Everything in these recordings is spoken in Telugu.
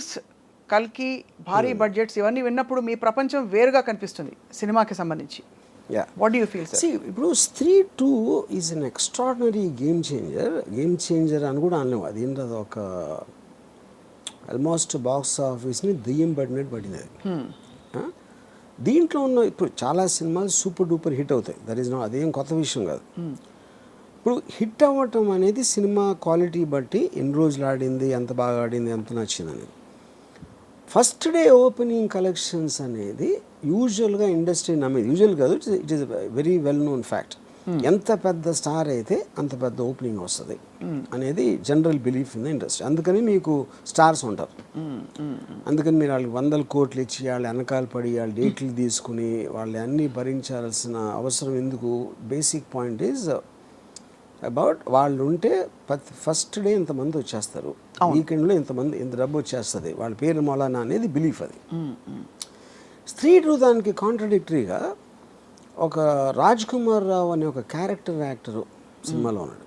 రేటింగ్స్ కల్కి భారీ బడ్జెట్స్ ఇవన్నీ విన్నప్పుడు మీ ప్రపంచం వేరుగా కనిపిస్తుంది సినిమాకి సంబంధించి. యా వాట్ యూ ఫీల్ ఇప్పుడు Stree two is an extraordinary game changer game changer అని కూడా అనలేము. అది ఏంటి అది ఒక ఆల్మోస్ట్ బాక్స్ ఆఫీస్ని దెయ్యం పడినట్టు పడింది అది ఆ? దీంట్లో ఉన్న ఇప్పుడు చాలా సినిమాలు సూపర్ డూపర్ హిట్ అవుతాయి. దట్ ఈస్ నో అదేం కొత్త విషయం కాదు. ఇప్పుడు హిట్ అవ్వటం అనేది సినిమా క్వాలిటీ బట్టి ఎన్ని రోజులు ఆడింది ఎంత బాగా ఆడింది ఎంత నచ్చింది అనేది. ఫస్ట్ డే ఓపెనింగ్ కలెక్షన్స్ అనేది యూజువల్గా ఇండస్ట్రీ నమ్మేది. యూజువల్ కాదు it is very well known fact ఎంత పెద్ద స్టార్ అయితే అంత పెద్ద ఓపెనింగ్ వస్తుంది అనేది general belief in the industry అందుకని మీకు స్టార్స్ ఉంటారు. అందుకని మీరు వాళ్ళకి వందల కోట్లు ఇచ్చి వాళ్ళు వెనకాల పడి వాళ్ళ డేట్లు తీసుకుని వాళ్ళు అన్నీ భరించాల్సిన అవసరం ఎందుకు? బేసిక్ పాయింట్ ఈజ్ అబౌట్ వాళ్ళు ఉంటే ఫస్ట్ డే ఇంతమంది వచ్చేస్తారు. వీకెండ్లో ఇంతమంది ఇంత డబ్బు వచ్చేస్తుంది. వాళ్ళ పేరు మొలానా అనేది బిలీఫ్ అది. స్త్రీ టూ దానికి కాంట్రడిక్టరీగా ఒక రాజ్ కుమార్ రావు అనే ఒక క్యారెక్టర్ యాక్టర్ సినిమాలో ఉన్నాడు?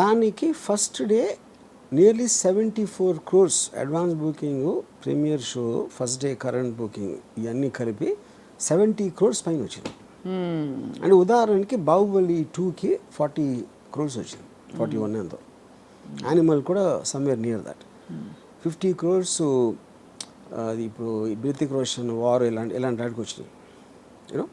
దానికి first day nearly seventy four crores advance booking premiere show first day current booking ఇవన్నీ కలిపి సెవెంటీ క్రోర్స్ పైన వచ్చింది. అంటే ఉదాహరణకి బాహుబలి టూకి ఫార్టీ క్రోర్స్ వచ్చింది. ఫార్టీ వన్ ఎంతో. యానిమల్ కూడా somewhere near that. Fifty crores అది ఇప్పుడు బృతిక్ రోషన్ వార్ ఇలాంటి ఇలాంటి వాటికి వచ్చినాయి. యూనో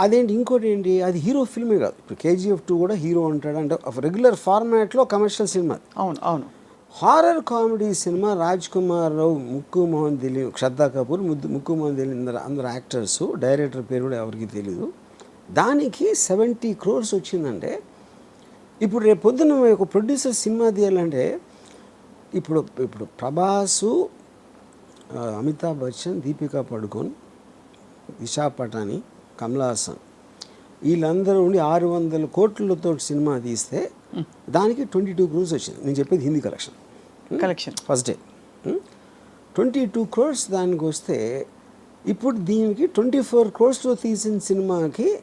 అదేంటి ఇంకోటి ఏంటి అది హీరో ఫిల్మే కాదు. ఇప్పుడు కేజీఎఫ్ టూ కూడా హీరో అంటాడు. అంటే రెగ్యులర్ ఫార్మాట్లో కమర్షియల్ సినిమా అవును అవును. Horror comedy cinema Raj Kumar Rao ముక్కు మోహన్ తెలియ శ్రద్ధా కపూర్ ముద్దు ముక్కు మోహన్ తెలియ అందరు యాక్టర్స్ డైరెక్టర్ పేరు కూడా ఎవరికి తెలియదు దానికి సెవెంటీ క్రోర్స్ వచ్చిందంటే ఇప్పుడు రేపు పొద్దున ఒక ప్రొడ్యూసర్ సినిమా తీయాలంటే ఇప్పుడు ఇప్పుడు ప్రభాసు అమితాబ్ బచ్చన్ దీపికా పడుకోన్ దిశా పటాని కమలా హాసన్ వీళ్ళందరూ ఉండి ఆరు వందల కోట్లతో సినిమా తీస్తే దానికి ట్వంటీ టూ క్రోర్స్ వచ్చింది. నేను చెప్పేది Hindi collection. Collection first day twenty two crores దానికి వస్తే ఇప్పుడు దీనికి ట్వంటీ ఫోర్ క్రోర్స్లో తీసిన సినిమాకి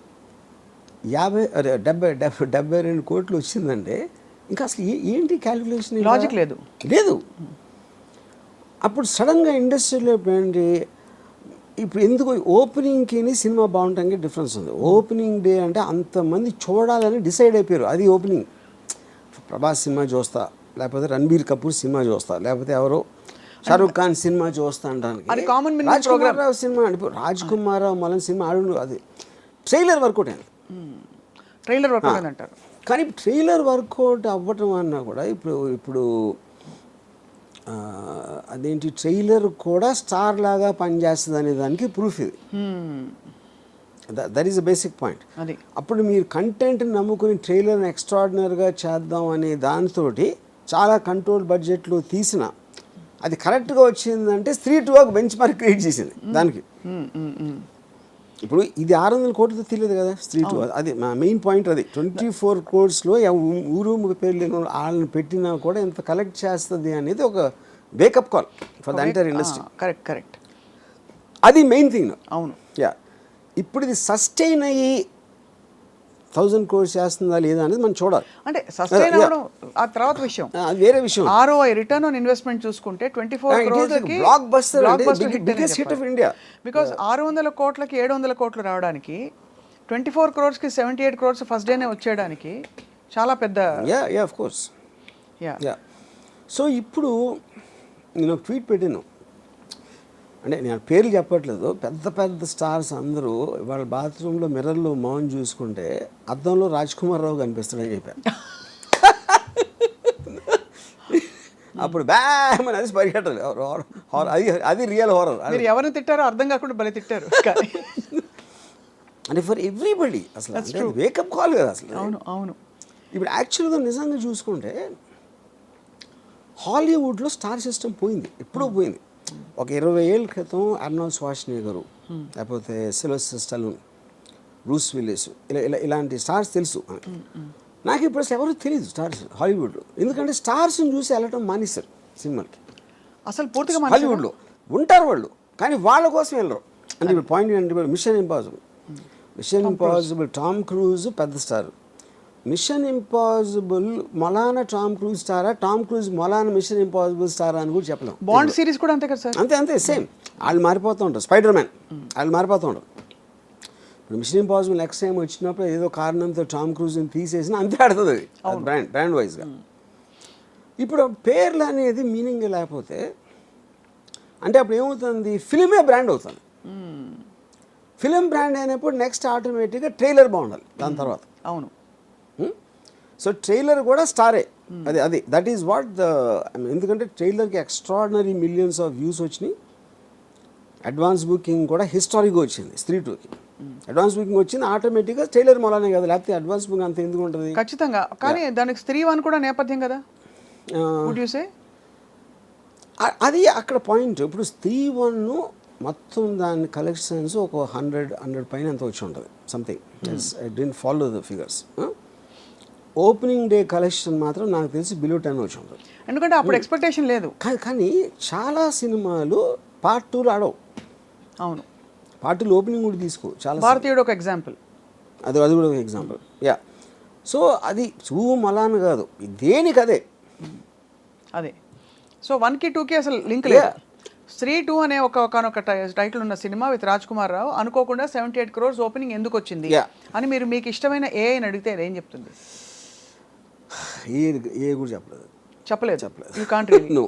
యాభై అదే డెబ్బై డెబ్బై డెబ్బై రెండు కోట్లు వచ్చిందంటే ఇంకా అసలు ఏంటి క్యాలిక్యులేషన్ Logic లేదు. లేదు. అప్పుడు సడన్గా ఇండస్ట్రీలో ఏంటి ఇప్పుడు ఎందుకు ఓపెనింగ్కి సినిమా బాగుంటానికి డిఫరెన్స్ ఉంది. ఓపెనింగ్ డే అంటే అంతమంది చూడాలని డిసైడ్ అయిపోయారు. అది ఓపెనింగ్ ప్రభాస్ సినిమా చూస్తా. లేకపోతే రణబీర్ కపూర్ సినిమా చూస్తా. లేకపోతే ఎవరో షారూక్ ఖాన్ సినిమా చూస్తా అంటానికి minimum రాజ్ కుమార్ రావు సినిమా అంటే ఇప్పుడు రాజ్ కుమార్ రావు మళ్ళీ సినిమా ఆడు అది ట్రైలర్ వర్కౌట్ అయింది ట్రైలర్ వర్క్ అంటారు. కానీ ట్రైలర్ వర్కౌట్ అవ్వటం అన్నా కూడా ఇప్పుడు ఇప్పుడు అదేంటి ట్రైలర్ కూడా స్టార్ లాగా పనిచేస్తుంది అనే దానికి ప్రూఫ్ ఇది. That is a basic point అప్పుడు మీరు కంటెంట్ నమ్ముకుని ట్రైలర్ని ఎక్స్ట్రాడినరీగా చేద్దాం అనే దానితోటి చాలా కంట్రోల్ బడ్జెట్లో తీసిన అది కరెక్ట్గా వచ్చిందంటే స్త్రీ టూ ఒక బెంచ్ మార్క్ క్రియేట్ చేసింది దానికి. ఇప్పుడు ఇది ఆరు వందల కోట్లతో తెలియదు కదా స్త్రీ టూ అది మా మెయిన్ పాయింట్ అది. ట్వంటీ ఫోర్ కోర్స్లో ఊరు పేరు లేని వాళ్ళు వాళ్ళని పెట్టినా కూడా ఎంత కలెక్ట్ చేస్తుంది అనేది ఒక wake up call for the entire industry correct correct అది మెయిన్ థింగ్. అవును. యా. ఇప్పుడు ఇది సస్టైన్ అయ్యి థౌజండ్ కోర్స్ చేస్తుందా లేదా అనేది మనం చూడాలి. అంటే సస్టైన్. అవ్వడం ఆ తర్వాత విషయం. వేరే విషయం. ఆర్ఓఐ రిటర్న్ ఆన్ ఇన్వెస్ట్మెంట్ చూసుకుంటే twenty four biggest hit of India. Because ఆరు వందల కోట్లకి ఏడు వందల కోట్లు రావడానికి ట్వంటీ ఫోర్ క్రోర్స్కి సెవెంటీ ఎయిట్ క్రోర్స్ ఫస్ట్ డేనే వచ్చేయడానికి చాలా పెద్ద yeah yeah of course yeah. Yeah. So ఇప్పుడు నేను ఒక ట్వీట్ పెట్టాను. అంటే నేను పేర్లు చెప్పట్లేదు. పెద్ద పెద్ద స్టార్స్ అందరూ వాళ్ళ బాత్రూంలో మిర్రర్లో మౌన్ చూసుకుంటే అద్దంలో రాజ్ కుమార్ రావు కనిపిస్తాడని చెప్పాను అప్పుడు బ్యామని అది పరిగెట్టాలి అది అది రియల్ హారర్. మీరు ఎవరిని తిట్టారో అర్థం కాకుండా భలే తిట్టారు. అంటే ఫర్ ఎవ్రీబడి అసలు. వేకప్ కాల్ కదా అసలు. అవును అవును. ఇప్పుడు యాక్చువల్గా నిజంగా చూసుకుంటే హాలీవుడ్లో స్టార్ సిస్టమ్ పోయింది. ఎప్పుడో పోయింది. ఒక ఇరవై ఏళ్ళ క్రితం అర్నాల్డ్ స్వాష్నేగరు లేకపోతే సిలోస్ స్టలూన్ బ్రూస్ విల్లిస్ ఇలా ఇలా ఇలాంటి స్టార్స్ తెలుసు. నాకు ఇప్పుడు ఎవరు తెలియదు స్టార్స్ హాలీవుడ్లో. ఎందుకంటే స్టార్స్ని చూసి వెళ్ళటం మానేశారు సినిమాకి అసలు పూర్తిగా హాలీవుడ్లో. ఉంటారు వాళ్ళు కానీ వాళ్ళ కోసం వెళ్ళరు. అంటే ఇప్పుడు పాయింట్ ఏంటంటే Mission Impossible. Mission Impossible Tom Cruise పెద్ద స్టార్. మిషన్ ఇంపాసిబుల్ మొలానా టామ్ క్రూజ్ స్టారా? టామ్ క్రూజ్ మొలానా మిషన్ ఇంపాసిబుల్ స్టారా అని కూడా చెప్పలేం. బాండ్ సిరీస్ కూడా అంతే కదా సార్? అంతే అంతే సేమ్. వాళ్ళు మారిపోతూ ఉంటారు. స్పైడర్ మ్యాన్ వాళ్ళు మారిపోతూ ఉంటారు. ఇప్పుడు మిషన్ ఇంపాసిబుల్ నెక్స్ట్ టైం వచ్చినప్పుడు ఏదో కారణంతో టామ్ క్రూజ్ని తీసేసిన అంతే ఆడుతుంది అది. అది బ్రాండ్ బ్రాండ్ వైజ్గా. ఇప్పుడు పేర్లు అనేది మీనింగ్ లేకపోతే అంటే అప్పుడు ఏమవుతుంది? ఫిలిమే బ్రాండ్ అవుతుంది. ఫిలిం బ్రాండ్ అయినప్పుడు నెక్స్ట్ ఆటోమేటిక్గా ట్రైలర్ బాగుండాలి. దాని తర్వాత. అవును. సో ట్రైలర్ కూడా స్టారే. అది అది దట్ ఈస్ వాట్ ద ఎందుకంటే ట్రైలర్కి ఎక్స్ట్రాడినరీ మిలియన్స్ ఆఫ్ వ్యూస్ వచ్చినాయి. అడ్వాన్స్ బుకింగ్ కూడా హిస్టారిక్గా వచ్చింది స్త్రీ టూకి అడ్వాన్స్ బుకింగ్ వచ్చింది ఆటోమేటిక్గా ట్రైలర్ మూలనే కదా లేకపోతే అడ్వాన్స్ బుకింగ్ అంత ఎందుకు ఉంటుంది? ఖచ్చితంగా. కానీ దానికి స్త్రీ వన్ కూడా నేపథ్యం కదా? అది అక్కడ పాయింట్ ఇప్పుడు స్త్రీ వన్ మొత్తం దాని కలెక్షన్స్ ఒక హండ్రెడ్ హండ్రెడ్ పైన ఎంత వచ్చి ఉంటుంది something I don't follow the figures opening day collection మాత్రం నాకు తెలిసి బిలో టెన్ వచ్చి ఉంటుంది. ఎందుకంటే అప్పుడు ఎక్స్పెక్టేషన్ లేదు. కానీ చాలా సినిమాలు పార్ట్ టూలు ఆడవు. అవును. పార్ట్ టూలు ఓపెనింగ్ కూడా తీసుకో చాలా భారతీయుడు ఒక ఎగ్జాంపుల్ అది అది కూడా ఒక ఎగ్జాంపుల్ యా సో అది చూ మలాన్ కాదు. దేనికి అదే? అదే. సో వన్కి టూకి అసలు లింక్ లేదు. స్త్రీ టూ అనే ఒక ఒకనొక టైటిల్ ఉన్న సినిమా విత్ రాజ్ కుమార్ రావు. అనుకోకుండా సెవెంటీ ఎయిట్ క్రోర్స్ ఓపెనింగ్ ఎందుకు వచ్చింది. అని మీరు మీకు ఇష్టమైన ఏ అని అడిగితే అది ఏం చెప్తుంది? ఏ ఏ కూడా చెప్పలేదు. చెప్పలేదు. చెప్పలేదు. You can't No.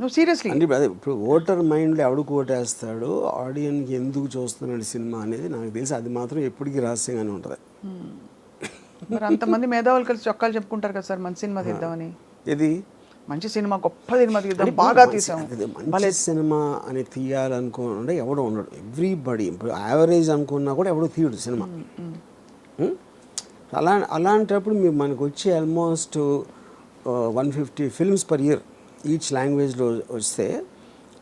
నువ్వు సీరియస్లీ అంటే అదే ఇప్పుడు ఓటర్ మైండ్లో ఎవడికి ఓటేస్తాడు ఆడియన్కి ఎందుకు చూస్తున్నాడు సినిమా అనేది నాకు తెలిసి అది మాత్రం ఎప్పటికీ రహస్యంగానే ఉంటుంది. మరి అంతమంది మేధావులు కలిసి చొక్కాలు చెప్పుకుంటారు కదా సార్ మంచి సినిమా తీద్దామని. ఇది మంచి సినిమా గొప్ప సినిమా తీద్దాం బాగా తీసాం మంచి సినిమా అని తీయాలనుకుంటే ఎవడో ఉండడు. ఎవ్రీబడి యావరేజ్ అనుకున్నా కూడా ఎవడో తీయడు సినిమా. ఉం? అలా అలాంటప్పుడు మీరు మనకు వచ్చే almost one fifty films per year each లాంగ్వేజ్లో వస్తే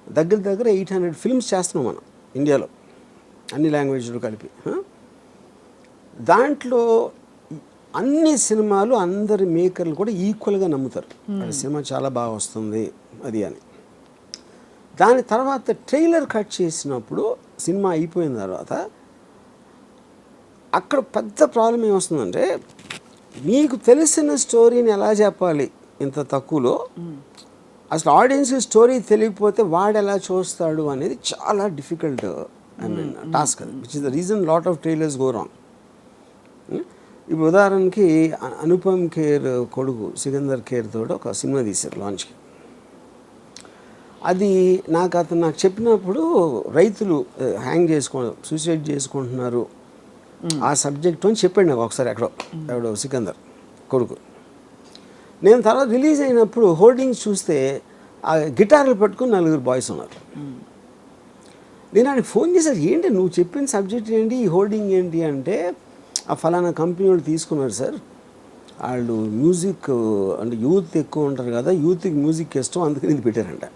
దగ్గర దగ్గర ఎయిట్ హండ్రెడ్ ఫిల్మ్స్ చేస్తున్నాం మనం ఇండియాలో. అన్ని లాంగ్వేజ్లు కలిపి? దాంట్లో అన్ని సినిమాలు అందరి మేకర్లు కూడా ఈక్వల్గా నమ్ముతారు. సినిమా చాలా బాగా వస్తుంది అది అని. దాని తర్వాత ట్రైలర్ కట్ చేసినప్పుడు సినిమా అయిపోయిన తర్వాత అక్కడ పెద్ద ప్రాబ్లం ఏమొస్తుందంటే మీకు తెలిసిన స్టోరీని ఎలా చెప్పాలి ఇంత తక్కువలో? అసలు ఆడియన్స్ స్టోరీ తెలియకపోతే వాడు ఎలా చూస్తాడు అనేది చాలా డిఫికల్ట్ ఐ మీన్ టాస్క్ అది which is the reason lot of trailers go wrong ఇప్పుడు ఉదాహరణకి అనుపమ్ ఖేర్ కొడుకు సికందర్ ఖేర్ తోటి ఒక సినిమా తీశారు లాంచ్కి అది నాకు అతను నాకు చెప్పినప్పుడు రైతులు హ్యాంగ్ చేసుకో సూసైడ్ చేసుకుంటున్నారు. ఆ సబ్జెక్ట్ అని చెప్పాడు నాకు ఒకసారి ఎక్కడో ఎవడో సికందర్ కొడుకు. నేను తర్వాత రిలీజ్ అయినప్పుడు హోర్డింగ్స్ చూస్తే ఆ గిటార్లు పట్టుకుని నలుగురు బాయ్స్ ఉన్నారు. నేను ఆయనకి ఫోన్ చేశాను ఏంటి నువ్వు చెప్పిన సబ్జెక్ట్ ఏంటి ఈ హోర్డింగ్ ఏంటి? అంటే ఆ ఫలానా కంపెనీ వాళ్ళు తీసుకున్నారు సార్. వాళ్ళు మ్యూజిక్ అంటే యూత్ ఎక్కువ ఉంటారు కదా యూత్కి మ్యూజిక్ ఇష్టం అందుకని ఇది పెట్టారంట.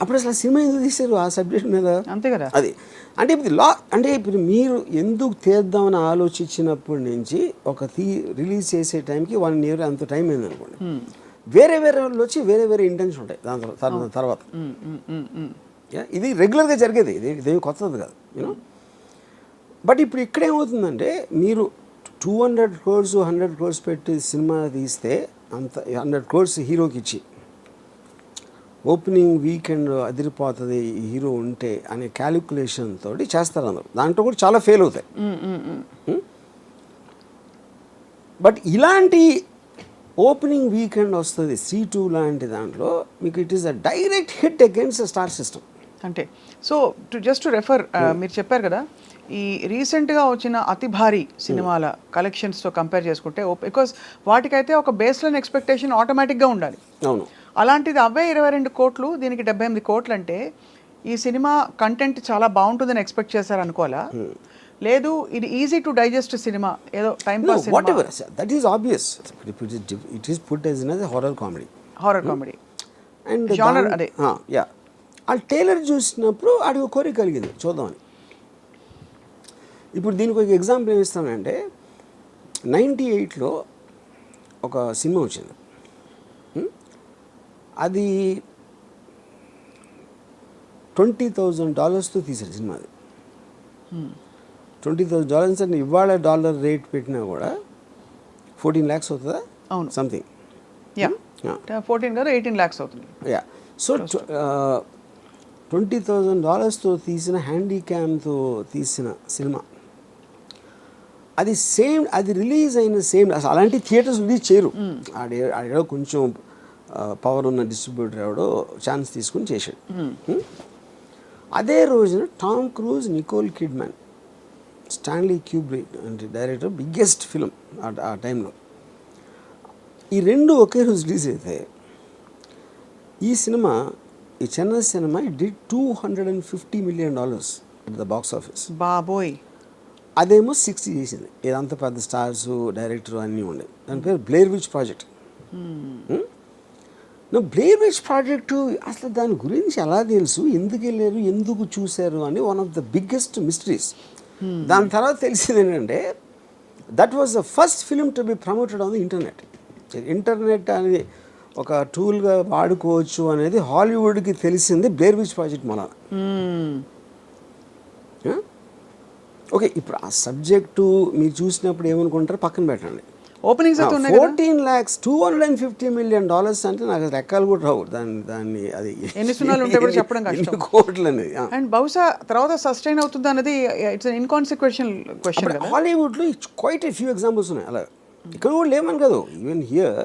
అప్పుడు అసలు సినిమా ఎందుకు తీశారు ఆ సబ్జెక్ట్ మీద? అంతే కదా. అది. అంటే ఇప్పుడు లా అంటే ఇప్పుడు మీరు ఎందుకు తీద్దామని ఆలోచించినప్పటి నుంచి ఒక తీ రిలీజ్ చేసే టైంకి వన్ ఇయర్ అంత టైం అయింది అనుకోండి. వేరే వేరే వాళ్ళు వచ్చి వేరే వేరే ఇంటెన్స్ ఉంటాయి. దాని తర్వా- తర్వా- తర్వాత. ఇది రెగ్యులర్గా జరిగేది. ఇది ఇదేమి కొత్తది కాదు యూనో బట్ ఇప్పుడు ఇక్కడ ఏమవుతుందంటే మీరు two hundred crores hundred crores పెట్టి సినిమా తీస్తే అంత హండ్రెడ్ క్రోర్స్ హీరోకి ఇచ్చి ఓపెనింగ్ వీకెండ్ అదిరిపోతుంది హీరో ఉంటే అనే క్యాలిక్యులేషన్ తోటి చేస్తారు అందరూ. దాంట్లో కూడా చాలా ఫెయిల్ అవుతాయి. బట్ ఇలాంటి ఓపెనింగ్ వీకెండ్ వస్తుంది సి టూ లాంటి దాంట్లో మీకు it is a direct hit against star system. అంటే so to just to refer మీరు చెప్పారు కదా ఈ రీసెంట్గా వచ్చిన అతి భారీ సినిమాల కలెక్షన్స్తో కంపేర్ చేసుకుంటే బికాస్ వాటికైతే ఒక బేస్ లైన్ ఎక్స్పెక్టేషన్ ఆటోమేటిక్గా ఉండాలి. అవును. అలాంటిది అవే ఇరవై రెండు కోట్లు దీనికి డెబ్బై ఎనిమిది కోట్లు అంటే ఈ సినిమా కంటెంట్ చాలా బాగుంటుందని ఎక్స్పెక్ట్ చేశారు అనుకోవాలా లేదు ఇది ఈజీ టు డైజెస్ట్ సినిమా ఏదో time pass. That is obvious. It is, it is put as another horror comedy. Horror comedy and Genre అదే. యా ఆ టైలర్ చూసినప్పుడు ఆడికి ఒక కోరిక కలిగింది చూద్దామని ఇప్పుడు దీనికి ఒక ఎగ్జాంపుల్ ఏమి ఇస్తానంటే నైంటీ ఎయిట్లో ఒక సినిమా వచ్చింది Hmm? అది ట్వంటీ థౌజండ్ డాలర్స్తో తీసారు సినిమా అది. ట్వంటీ థౌజండ్ డాలర్స్ అంటే ఇవాళ డాలర్ రేట్ పెట్టినా కూడా ఫోర్టీన్ ల్యాక్స్ అవుతుందా? అవును. సంథింగ్. ఫోర్టీన్ కదా ఎయిటీన్ ల్యాక్స్ అవుతుంది. యా. సో ట్వంటీ థౌజండ్ డాలర్స్తో తీసిన హ్యాండీక్యామ్తో తీసిన సినిమా. అది సేమ్ అది రిలీజ్ అయిన సేమ్ అసలు అలాంటి థియేటర్స్ రిలీజ్ చేయరు. ఆడే ఆడేదో కొంచెం పవర్ ఉన్న డిస్ట్రిబ్యూటర్ ఎవడో ఛాన్స్ తీసుకుని చేశాడు. Hmm? అదే రోజున Tom Cruise Nicole Kidman Stanley Kubrick అంటే డైరెక్టర్ బిగ్గెస్ట్ ఫిలిం ఆ టైంలో ఈ రెండు ఒకే రోజు రిలీజ్ అయితే ఈ సినిమా ఈ చెన్నై సినిమా D two hundred and fifty million dollars the box office బాబోయ్. అదేమో సిక్స్టీ చేసింది. ఇదంతా పెద్ద స్టార్స్ డైరెక్టర్ అన్నీ ఉండే. దాని పేరు Blair Witch Project Witch project అసలు దాని గురించి ఎలా తెలుసు ఎందుకు వెళ్ళారు ఎందుకు చూశారు అని one of the biggest mysteries దాని తర్వాత తెలిసింది ఏంటంటే that was the first film to be promoted on the internet internet అనేది ఒక టూల్గా వాడుకోవచ్చు అనేది హాలీవుడ్కి తెలిసింది బ్లేర్ విచ్ ప్రాజెక్ట్ మన ఓకే ఇప్పుడు ఆ సబ్జెక్టు మీరు చూసినప్పుడు ఏమనుకుంటారు పక్కన పెట్టండి ఓపెనింగ్స్ అయితే ఉన్నాయి fourteen lakhs two hundred and fifty million dollars అంటే నాకు లెక్కలు కూడా రావు. దాన్ని దాన్ని అది ఎన్ని సున్నాలు ఉంటాయి కూడా చెప్పడం కష్టం. కోట్లు అనేది. అండ్ బహుశా తర్వాత సస్టైన్ అవుతుంది అనేది ఇట్స్ ఇన్కాన్సిక్వెన్షియల్ క్వశ్చన్ హాలీవుడ్లో క్వైట్ ఫ్యూ ఎగ్జాంపుల్స్ ఉన్నాయి. అలా ఇక్కడ కూడా లేమని కాదు. Even here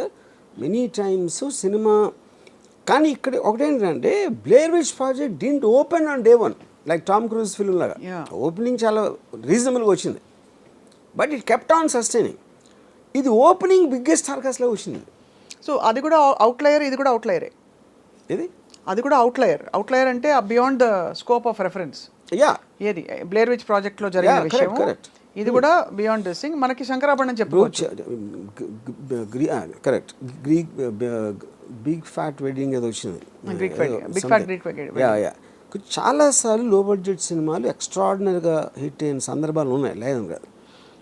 many times cinema కానీ ఇక్కడ ఒకటేంటంటే Blair Witch Project didn't open on day one like Tom Cruise film లాగా. ఓపెనింగ్ చాలా రీజనబుల్గా వచ్చింది. But it kept on sustaining ఇది ఓపెనింగ్ బిగ్గెస్ట్ టార్గెట్స్లో వచ్చింది. సో అది కూడా అవుట్లయర్ ఇది కూడా అవుట్లయరే ఇది అది కూడా అవుట్లయర్ అవుట్లయర్ అంటే beyond the scope of reference yeah ఏది? బ్లేర్ విచ్ ప్రాజెక్ట్లో జరిగిన విషయం. ఇది కూడా బియాండ్ దిస్ థింగ్ మనకి శంకరాభరణం చెప్పుకోవచ్చు. Correct Greek big fat wedding ఏదో వచ్చింది. Big Fat Greek wedding. Yeah yeah చాలాసార్లు లో బడ్జెట్ సినిమాలు ఎక్స్ట్రాడినరీగా హిట్ అయిన సందర్భాలు ఉన్నాయి. లేదని కాదు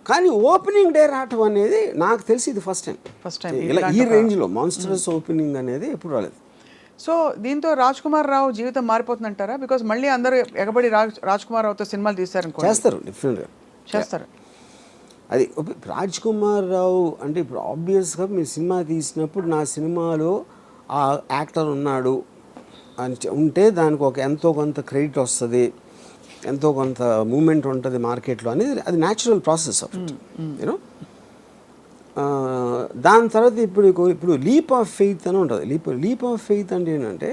కానీ ఓపెనింగ్ డే రావటం అనేది నాకు తెలిసి ఇది ఫస్ట్ టైం First time. ఇలా ఈ రేంజ్లో మాన్స్టర్స్ ఓపెనింగ్ అనేది ఎప్పుడు రాలేదు. సో దీంతో రాజ్ కుమార్ రావు జీవితం మారిపోతుందంటారా? బికాజ్ మళ్ళీ అందరూ ఎగబడి రాజ్ రాజ్ కుమార్ రావుతో సినిమాలు తీస్తారనుకో చేస్తారు డిఫరెంట్గా చేస్తారు. అది రాజ్ కుమార్ రావు అంటే ఇప్పుడు ఆబ్వియస్గా మీరు సినిమా తీసినప్పుడు నా సినిమాలో ఆ యాక్టర్ ఉన్నాడు అని ఉంటే దానికి ఒక ఎంతో కొంత క్రెడిట్ వస్తుంది. ఎంతో కొంత మూమెంట్ ఉంటుంది మార్కెట్లో అనేది అది natural process of it you know దాని తర్వాత ఇప్పుడు ఇప్పుడు లీప్ ఆఫ్ ఫెయిత్ అని ఉంటుంది. లీప్ లీప్ ఆఫ్ ఫెయిత్ అంటే ఏంటంటే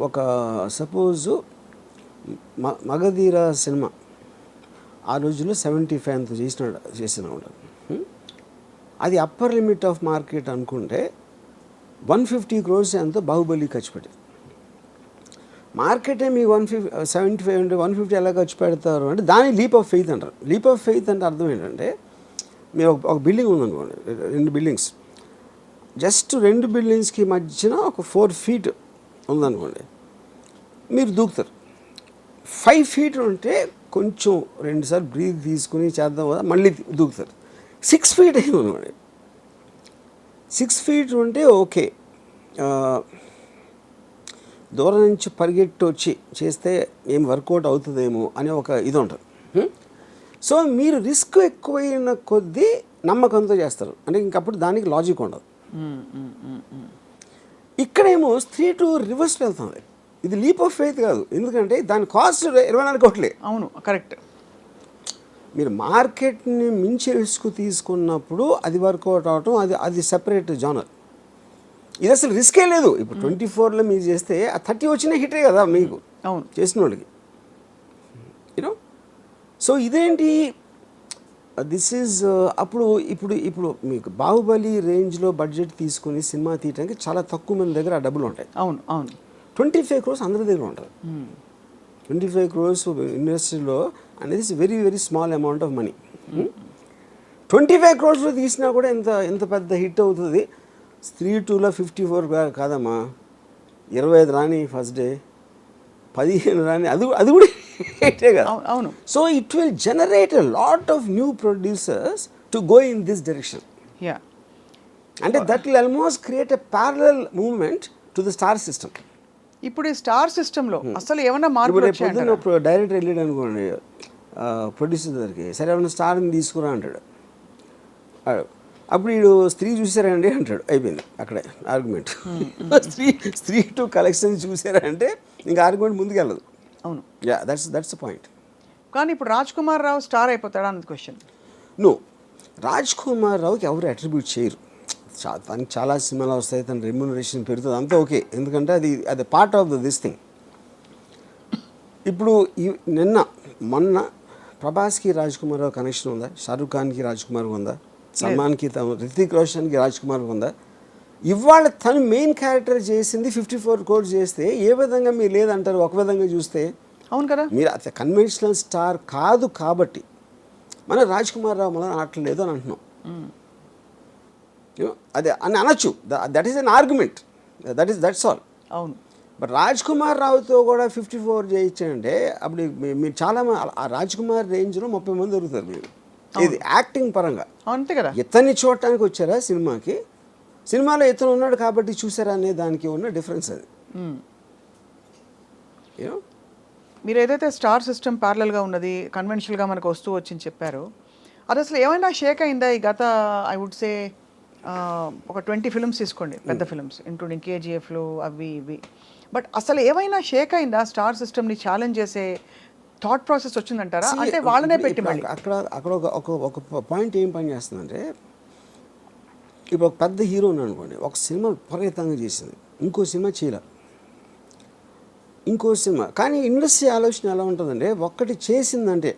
ఒక సపోజు మ మగధీర సినిమా ఆ రోజుల్లో సెవెంటీ ఫైవ్ అంత చేసిన చేసిన ఉంటాడు hmm? అది అప్పర్ లిమిట్ ఆఫ్ మార్కెట్ అనుకుంటే వన్ ఫిఫ్టీ క్రోర్స్ ఎంతో బాహుబలి ఖర్చు పెట్టింది. మార్కెటే మీకు వన్ ఫిఫ్టీ సెవెంటీ ఫైవ్ అంటే వన్ ఫిఫ్టీ ఎలా ఖర్చు పెడతారు అంటే దాని లీప్ ఆఫ్ ఫెయిత్ అంటారు. లీప్ ఆఫ్ ఫెయిత్ అంటే అర్థం ఏంటంటే మీరు ఒక బిల్డింగ్ ఉందనుకోండి రెండు బిల్డింగ్స్ జస్ట్ రెండు బిల్డింగ్స్కి మధ్యన ఒక ఫోర్ ఫీట్ ఉందనుకోండి మీరు దూకుతారు. ఫైవ్ ఫీట్ ఉంటే కొంచెం రెండుసార్లు బ్రీత్ తీసుకుని చేద్దాం కదా మళ్ళీ దూకుతారు. సిక్స్ ఫీట్ అయింది అనుకోండి. సిక్స్ ఫీట్ ఉంటే ఓకే దూరం నుంచి పరిగెట్టి వచ్చి చేస్తే ఏం వర్కౌట్ అవుతుందేమో అనే ఒక ఇది ఉంటుంది? సో మీరు రిస్క్ ఎక్కువైన కొద్దీ నమ్మకంతో చేస్తారు. అంటే ఇంకప్పుడు దానికి లాజిక్ ఉండదు. ఇక్కడేమో త్రీ టు రివర్స్లో వెళ్తుంది. ఇది లీప్ ఆఫ్ ఫెయిత్ కాదు. ఎందుకంటే దాని కాస్ట్ ఇరవై నాలుగు కోట్లే. అవును కరెక్ట్ మీరు మార్కెట్ని మించి రిస్క్ తీసుకున్నప్పుడు అది వర్కౌట్ అవటం అది అది సెపరేట్ జానర్ ఇది అసలు రిస్కే లేదు. ఇప్పుడు ట్వంటీ ఫోర్లో మీరు చేస్తే ఆ థర్టీ వచ్చిన హిటే కదా మీకు. అవును. చేసిన వాళ్ళకి. యూనో సో ఇదేంటి? దిస్ ఈజ్ అప్పుడు ఇప్పుడు ఇప్పుడు మీకు బాహుబలి రేంజ్లో బడ్జెట్ తీసుకుని సినిమా తీయడానికి చాలా తక్కువ మంది దగ్గర ఆ డబ్బులు ఉంటాయి. అవును అవును. ట్వంటీ ఫైవ్ క్రోర్స్ అందరి దగ్గర ఉంటుంది. ట్వంటీ ఫైవ్ క్రోర్స్ ఇండస్ట్రీలో అనేది very very small amount of money twenty five క్రోర్స్లో తీసినా కూడా ఎంత ఎంత పెద్ద హిట్ అవుతుంది. త్రీ టూలో ఫిఫ్టీ ఫోర్ కాదమ్మా. ఇరవై ఐదు రాని ఫస్ట్ డే పదిహేను రాని అది అది కూడా కదా. అవును. So it will generate lot of new producers to go in this direction. Yeah. అంటే that will almost create a parallel movement to the star system. ఇప్పుడు ఈ స్టార్ సిస్టంలో అసలు ఏమన్నా మార్పులు ఇప్పుడు డైరెక్టర్ వెళ్ళాడు అనుకోండి ప్రొడ్యూసర్ దగ్గరికి సరే ఏమైనా స్టార్ని తీసుకురా అంటాడు. అప్పుడు వీడు స్త్రీ చూసారా అండి అంటాడు అయిపోయింది అక్కడే ఆర్గ్యుమెంట్ స్త్రీ స్త్రీ టు కలెక్షన్ చూసారా అంటే ఇంకా ఆర్గ్యుమెంట్ ముందుకెళ్ళదు. అవును. యా దట్స్ దట్స్ పాయింట్ కానీ ఇప్పుడు రాజ్ కుమార్ రావు స్టార్ అయిపోతాడా అన్నది క్వశ్చన్ నో రాజ్ కుమార్ రావుకి ఎవరు అట్రిబ్యూట్ చేయరు. చా తనకి చాలా సినిమాలు వస్తాయి తన రెమ్యునరేషన్ పెరుగుతుంది అంతా ఓకే. ఎందుకంటే అది అది part of the this thing ఇప్పుడు ఈ నిన్న మొన్న ప్రభాస్కి రాజ్ కుమార్ రావు కనెక్షన్ ఉందా? షారూఖ్ ఖాన్కి రాజ్ కుమార్ ఉందా? సల్మాన్కి తమ రితిక్ రోషన్కి రాజ్ కుమార్ ఉందా? ఇవాళ తను మెయిన్ క్యారెక్టర్ చేసింది ఫిఫ్టీ ఫోర్ కోర్స్ చేస్తే ఏ విధంగా మీరు లేదంటారు? ఒక విధంగా చూస్తే అవును కదా? మీరు అత కన్వెన్షనల్ స్టార్ కాదు కాబట్టి. మన రాజ్ కుమార్ రావు మనం ఆడలేదు అని అంటున్నాం. అదే అని అనొచ్చు. That is an argument that is that's all అవును. బట్ రాజ్ కుమార్ రావుతో కూడా ఫిఫ్టీ ఫోర్ చేయించంటే అప్పుడు మీరు చాలా రాజ్ కుమార్ రేంజ్లో ముప్పై మంది దొరుకుతారు మీరు. ఇది యాక్టింగ్ పరంగా. అంతే కదా. ఇతన్ని చూడటానికి వచ్చారా సినిమాకి? సినిమాలో ఇతను ఉన్నాడు కాబట్టి చూసారా అనే దానికి ఉన్న డిఫరెన్స్ అది? మీరు ఏదైతే స్టార్ సిస్టమ్ ప్యారలల్గా ఉన్నది కన్వెన్షనల్గా మనకు వస్తూ వచ్చింది చెప్పారో అది అసలు ఏమైనా షేక్ అయిందా? ఈ గత ఐ వుడ్ సే ఒక ట్వంటీ ఫిల్మ్స్ తీసుకోండి పెద్ద ఫిల్మ్స్ ఇంక్లూడింగ్ కేజీఎఫ్లు అవి ఇవి. బట్ అసలు ఏమైనా షేక్ అయిందా? స్టార్ సిస్టమ్ని ఛాలెంజ్ చేసే థాట్ ప్రాసెస్ వచ్చిందంటారా? అంటే వాళ్ళనే పెట్టి మళ్ళీ. అక్కడ అక్కడ ఒక ఒక పాయింట్ ఏం పని చేస్తుందంటే ఇప్పుడు ఒక పెద్ద హీరో అనుకోండి ఒక సినిమా విపరీతంగా చేసింది. ఇంకో సినిమా చేయలే. ఇంకో సినిమా. కానీ ఇండస్ట్రీ ఆలోచన ఎలా ఉంటుందంటే ఒక్కటి చేసిందంటే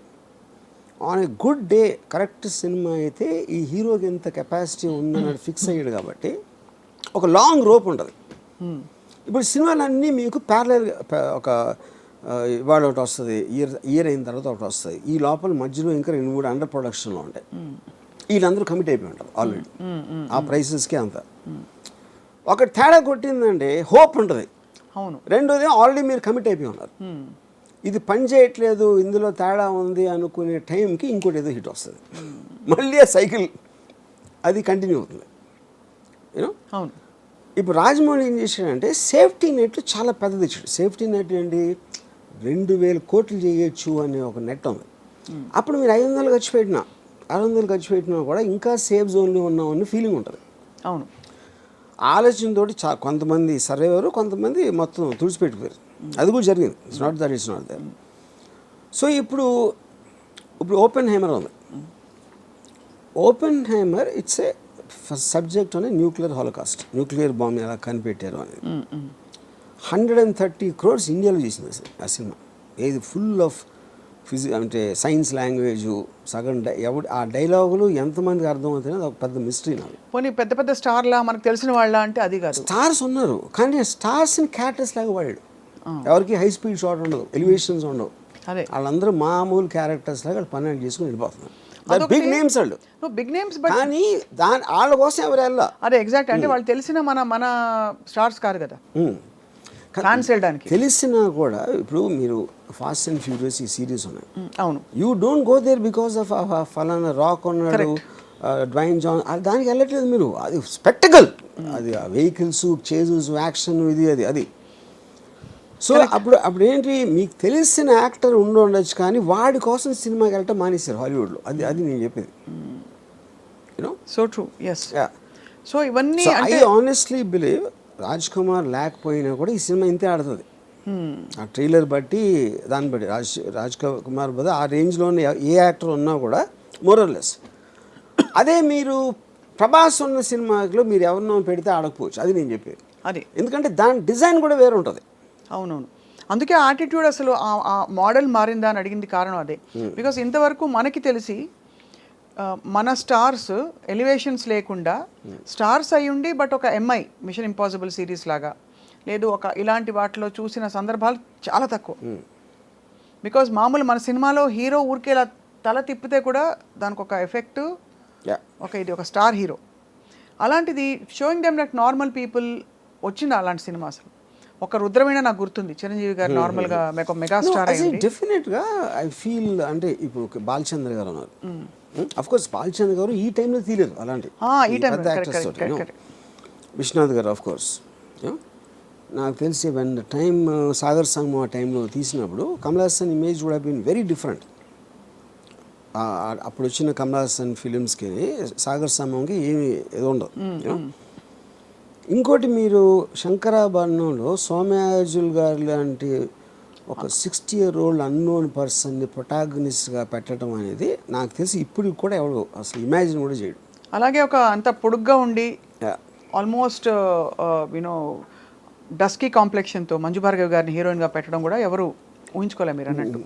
on a good day correct cinema అయితే ఈ హీరోకి ఎంత కెపాసిటీ ఉందన్నది ఫిక్స్ అయ్యాడు కాబట్టి ఒక లాంగ్ రోప్ ఉంటుంది. ఇప్పుడు సినిమాలన్నీ మీకు ప్యారలల్ ఒక ఇవాళ ఒకటి వస్తుంది ఇయర్ ఇయర్ అయిన తర్వాత ఒకటి వస్తుంది. ఈ లోపల మధ్యలో ఇంకా రెండు మూడు అండర్ ప్రొడక్షన్లో ఉంటాయి. వీళ్ళందరూ కమిట్ అయిపోయి ఉంటారు ఆల్రెడీ ఆ ప్రైసెస్కి అంత. ఒక తేడా కొట్టిందంటే హోప్ ఉంటుంది. అవును. రెండోది ఆల్రెడీ మీరు కమిట్ అయిపోయి ఉన్నారు. ఇది పని చేయట్లేదు ఇందులో తేడా ఉంది అనుకునే టైంకి ఇంకోటి ఏదో హిట్ వస్తుంది. మళ్ళీ ఆ సైకిల్ అది కంటిన్యూ అవుతుంది. యూనో అవును. ఇప్పుడు రాజమౌళి ఏం చేశాడంటే సేఫ్టీ నెట్ చాలా పెద్దది ఇచ్చాడు. సేఫ్టీ నెట్ ఏంటి? రెండు వేల కోట్లు చేయొచ్చు అనే ఒక నెట్ ఉంది. అప్పుడు మీరు ఐదు వందలు ఖర్చు పెట్టినా ఆరు వందలు ఖర్చు పెట్టినా కూడా ఇంకా సేఫ్ జోన్లో ఉన్నామని ఫీలింగ్ ఉంటుంది. అవును. ఆలోచనతో చా కొంతమంది సర్వేవారు కొంతమంది మొత్తం తుడిచిపెట్టిపోయారు అది కూడా జరిగింది. It's not that it's not that so ఇప్పుడు ఇప్పుడు ఓపెన్ హైమర్ ఉంది. Oppenheimer it's a subject అనే న్యూక్లియర్ హాలోకాస్ట్ న్యూక్లియర్ బాంబ్ ఎలా కనిపెట్టారు అనేది. హండ్రెడ్ అండ్ థర్టీ క్రోర్స్ ఇండియాలో చేసింది ఆ సినిమా. ఏది ఫుల్ ఆఫ్ ఫిజి అంటే సైన్స్ లాంగ్వేజ్ సగం ఎవడు ఆ డైలాగులు ఎంతమందికి అర్థమవుతాయో అది ఒక పెద్ద మిస్టరీ నాకు పోనీ పెద్ద పెద్ద స్టార్లా మనకు తెలిసిన వాళ్ళ అంటే అది కాదు. స్టార్స్ ఉన్నారు. కానీ స్టార్స్ని క్యారెక్టర్స్ లాగా వాడాడు. ఎవరికి హై స్పీడ్ షాట్ ఉండదు ఎలివేషన్స్ ఉండవు. అదే. వాళ్ళందరూ మామూలు క్యారెక్టర్స్ లాగా పని చేసుకుని వెళ్ళిపోతున్నారు. బిగ్ నేమ్స్ వాళ్ళు. బిగ్ నేమ్స్ కానీ దాని వాళ్ళ కోసం ఎవరు వెళ్ళా అదే ఎగ్జాక్ట్ అంటే వాళ్ళు తెలిసిన మన మన స్టార్స్ కాదు. కదా ఫ్యాన్స్ వెళ్ళడానికి తెలిసినా కూడా ఇప్పుడు మీరు ఫాస్ట్ అండ్ ఫ్యూరియస్ ఈ సిరీస్ ఉన్నాయి. అవును. You don't go there because of ఫలానా రాక్ ఉన్నాడు డ్వైన్ జాన్ అది దానికి వెళ్ళట్లేదు మీరు. అది స్పెక్టకల్ అది ఆ వెహికల్స్ చేజెస్ యాక్షన్ ఇది అది అది. సో అప్పుడు అప్పుడు ఏంటి మీకు తెలిసిన యాక్టర్ ఉండి ఉండొచ్చు కానీ వాడి కోసం సినిమాకి వెళ్ళటం మానేశారు హాలీవుడ్లో అది అది నేను చెప్పేది. You know so true yes so ఇవన్నీ I honestly believe Raj Kumar లేకపోయినా కూడా ఈ సినిమా ఇంతే ఆడుతుంది. ఆ ట్రైలర్ బట్టి దాన్ని బట్టి రాజ్ రాజ్ కుమార్ బదులు ఆ రేంజ్లోనే ఏ యాక్టర్ ఉన్నా కూడా మోరల్లెస్ అదే మీరు ప్రభాస్ ఉన్న సినిమాలో మీరు ఎవరినో పెడితే ఆడకపోవచ్చు. అది నేను చెప్పేది. అది. ఎందుకంటే దాని డిజైన్ కూడా వేరే ఉంటుంది. అవునవును. అందుకే యాటిట్యూడ్ అసలు ఆ- మోడల్ మారిందా అని అడిగింది కారణం అదే. బికాస్ ఇంతవరకు మనకి తెలిసి మన స్టార్స్ ఎలివేషన్స్ లేకుండా స్టార్స్ అయి ఉండి బట్ ఒక ఎంఐ మిషన్ ఇంపాసిబుల్ సిరీస్ లాగా. లేదు ఒక ఇలాంటి వాటిలో చూసిన సందర్భాలు చాలా తక్కువ. బికాజ్ మామూలు మన సినిమాలో హీరో ఊరికే ఇలా తల తిప్పితే కూడా దానికి ఒక ఎఫెక్ట్ ఒక ఇది ఒక స్టార్ హీరో. అలాంటిది showing them that normal people వచ్చింది అలాంటి సినిమా అసలు. ఒక రుద్రమైన నాకు గుర్తుంది. చిరంజీవి గారు నార్మల్గా మెగా స్టార్ డెఫినెట్గా ఐ ఫీల్ అంటే ఇప్పుడు బాలచంద్ర గారు ఉన్నారు. అఫ్ కోర్స్ బాలచంద్ర గారు ఈ టైంలో తీయలేరు అలాంటి ఈ తోటి, know. విశ్వనాథ్ గారు ఆఫ్ కోర్స్ నాకు తెలిసి వెన్ టైమ్ సాగర్ సంగమం ఆ టైంలో తీసినప్పుడు కమల్ హాసన్ ఇమేజ్ కూడా బీన్ వెరీ డిఫరెంట్ అప్పుడు వచ్చిన కమల్ హాసన్ ఫిలిమ్స్కి సాగర్ సమయంకి ఏమి ఏదో ఉండదు. ఇంకోటి మీరు శంకరాభరణంలో సోమయాజుల్ గారు లాంటి ఒక సిక్స్టీ ఇయర్ ఓల్డ్ అన్నోన్ పర్సన్ని ప్రొటాగనిస్ట్గా పెట్టడం అనేది నాకు తెలిసి ఇప్పుడు కూడా ఎవడు అసలు ఇమాజిన్ కూడా చేయడు. అలాగే ఒక అంత పొడుగ్గా ఉండి. ఆల్మోస్ట్ యూనో డస్కీ కాంప్లెక్షన్తో మంజు భార్గవ్ గారిని హీరోయిన్గా పెట్టడం కూడా ఎవరు ఊహించుకోలే మీరు అన్నట్టు.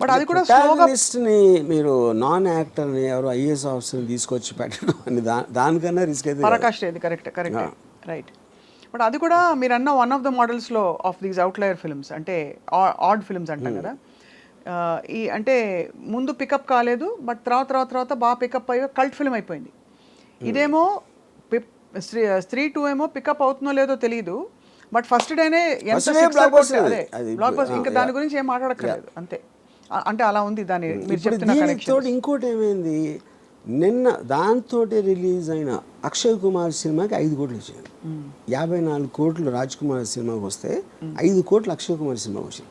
బట్ అది కూడా ప్రొటాగనిస్ట్ని మీరు నాన్ యాక్టర్ని ఎవరు ఐఏఎస్ ఆఫీసర్ని తీసుకొచ్చి పెట్టడం అని దానికన్నా రిస్క్ అయితే కరెక్ట్ రైట్. బట్ అది కూడా మీరు అన్న వన్ ఆఫ్ ద మోడల్స్లో ఆఫ్ దీస్ అవుట్లయర్ ఫిల్మ్స్ అంటే ఆడ్ ఫిల్మ్స్ అంటాం కదా. ఈ అంటే ముందు పికప్ కాలేదు బట్ తర్వాత తర్వాత తర్వాత బాగా పికప్ అయ్యి కల్ట్ ఫిల్మ్ అయిపోయింది. ఇదేమో పిప్- స్త్రీ స్త్రీ టూ ఏమో పికప్ అవుతుందో లేదో తెలియదు బట్ ఫస్ట్ డేనే ఎంత అది. blockbuster. ఆ, ఇంకా దాని గురించి ఏం మాట్లాడక్కర్లేదు అంతే. అంటే అలా ఉంది దాని మీరు ఇప్పుడు చెప్తున్న ఇంకోటి ఏమైంది? నిన్న దాంతో రిలీజ్ అయిన అక్షయ్ కుమార్ సినిమాకి ఐదు కోట్లు వచ్చింది యాభై నాలుగు కోట్లు రాజ్ కుమార్ సినిమాకి వస్తే ఐదు కోట్లు అక్షయ్ కుమార్ సినిమాకి వచ్చింది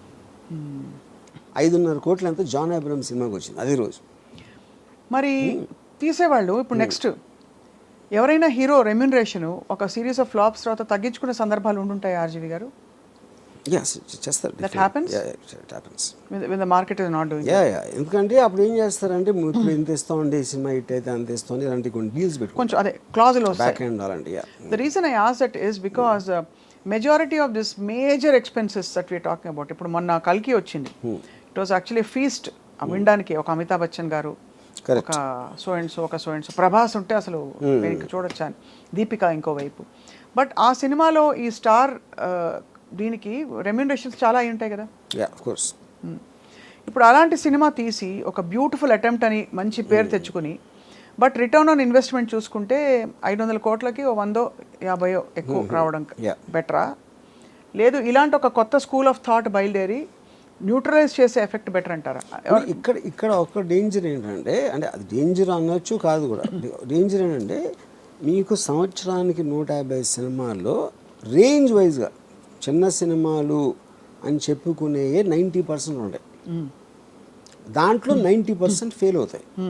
ఐదున్నర కోట్లు అంతా జాన్ అబ్రహం సినిమాకి వచ్చింది అదే రోజు. మరి తీసేవాళ్ళు ఇప్పుడు నెక్స్ట్. ఎవరైనా హీరో రెమ్యునరేషన్ ఒక సిరీస్ ఆఫ్ ఫ్లాప్స్ తర్వాత తగ్గించుకునే సందర్భాలు ఉండుంటాయి ఆర్జీవి గారు? ఎస్ చేస్తారు That happens? Happens with the market is not doing yeah yeah ఎందుకంటే అప్పుడు ఏం చేస్తారంటే ఇప్పుడు ఇంత ఇస్తామండి ఈ సినిమా హిట్ అయితే అంత ఇస్తామని ఇలాంటి కొన్ని డీల్స్ పెట్టుకో కొంచెం అదే క్లాజులు వస్తాయి. బ్యాక్ హ్యాండ్ అలాంటి yeah the reason I as that is because majority of this major expenses that we talking about ఇప్పుడు మొన్న కల్కి వచ్చింది. ఇట్ వాస్ యాక్చువల్లీ ఫీస్ట్ వినడానికి ఒక అమితాబ్ బచ్చన్ గారు. ఒక సో అండ్ సో ఒక సో అండ్ సో ప్రభాస్ ఉంటే అసలు నేను చూడొచ్చా అని దీపిక ఇంకోవైపు బట్ ఆ సినిమాలో ఈ స్టార్ దీనికి రెమ్యునరేషన్స్ చాలా అయి ఉంటాయి కదా. యా ఆఫ్ కోర్స్ ఇప్పుడు అలాంటి సినిమా తీసి ఒక బ్యూటిఫుల్ అటెంప్ట్ అని మంచి పేరు తెచ్చుకుని బట్ రిటర్న్ ఆన్ ఇన్వెస్ట్మెంట్ చూసుకుంటే ఐదు వందల కోట్లకి ఓ వందో యాభయో ఎక్కువ రావడం Yeah. బెటరా? లేదు ఇలాంటి ఒక కొత్త స్కూల్ ఆఫ్ థాట్ బయలుదేరి న్యూట్రలైజ్ చేసే ఎఫెక్ట్ బెటర్ అంటారా? ఇక్కడ ఇక్కడ ఒక డేంజర్ ఏంటంటే అంటే అది డేంజర్ అనొచ్చు కాదు కూడా. డేంజర్ ఏంటంటే మీకు సంవత్సరానికి నూట యాభై సినిమాల్లో రేంజ్ వైజ్గా చిన్న సినిమాలు అని చెప్పుకునే నైంటీ పర్సెంట్ ఉంటాయి. దాంట్లో నైంటీ పర్సెంట్ ఫెయిల్ అవుతాయి.